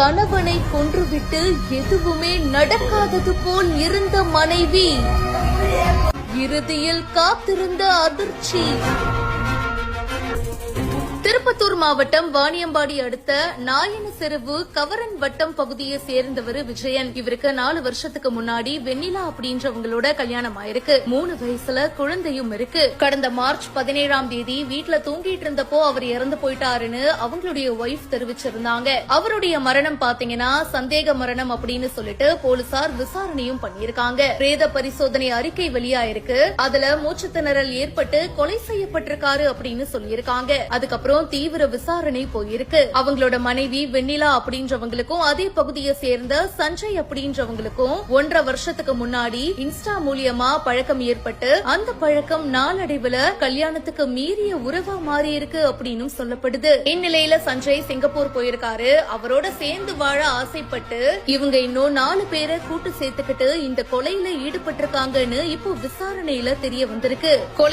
கணவனை கொன்றுவிட்டு எதுவுமே நடக்காதது போல் இருந்த மனைவி. இறுதியில் காத்திருந்த அதிர்ச்சி. திருப்பத்தூர் மாவட்டம் வாணியம்பாடி அடுத்த நாயன செருவு கவரன் வட்டம் பகுதியை சேர்ந்தவர் விஜயன். இவருக்கு நாலு வருஷத்துக்கு முன்னாடி வெண்ணிலா அப்படின்றவங்களோட கல்யாணம் ஆயிருக்கு. மூணு வயசுல குழந்தையும் இருக்கு. கடந்த மார்ச் பதினேழாம் தேதி வீட்டுல தூங்கிட்டு இருந்தப்போ அவர் இறந்து போயிட்டாருன்னு அவங்களுடைய ஒய்ஃப் தெரிவிச்சிருந்தாங்க. அவருடைய மரணம் பாத்தீங்கன்னா சந்தேக மரணம் அப்படின்னு சொல்லிட்டு போலீசார் விசாரணையும் பண்ணியிருக்காங்க. பிரேத பரிசோதனை அறிக்கை வெளியாயிருக்கு. அதுல மூச்சு திணறல் ஏற்பட்டு கொலை செய்யப்பட்டிருக்காரு அப்படின்னு சொல்லியிருக்காங்க. அதுக்கப்புறம் தீவிர விசாரணை போயிருக்கு. அவங்களோட மனைவி வெண்ணிலா அப்படின்றவங்களுக்கும் அதே பகுதியை சேர்ந்த சஞ்சய் அப்படின்றவங்களுக்கும் ஒன்றரை வருஷத்துக்கு முன்னாடி இன்ஸ்டா மூலியமா பழக்கம் ஏற்பட்டு அந்த பழக்கம் நாளடைவுல கல்யாணத்துக்கு மீறிய உறவா மாறி இருக்கு அப்படின்னு சொல்லப்படுது. இந்நிலையில சஞ்சய் சிங்கப்பூர் போயிருக்காரு. அவரோட சேர்ந்து வாழ ஆசைப்பட்டு இவங்க இன்னும் நாலு பேரை கூட்டு சேர்த்துக்கிட்டு இந்த கொலையில ஈடுபட்டிருக்காங்கன்னு இப்போ விசாரணையில தெரிய வந்திருக்கு. கொலை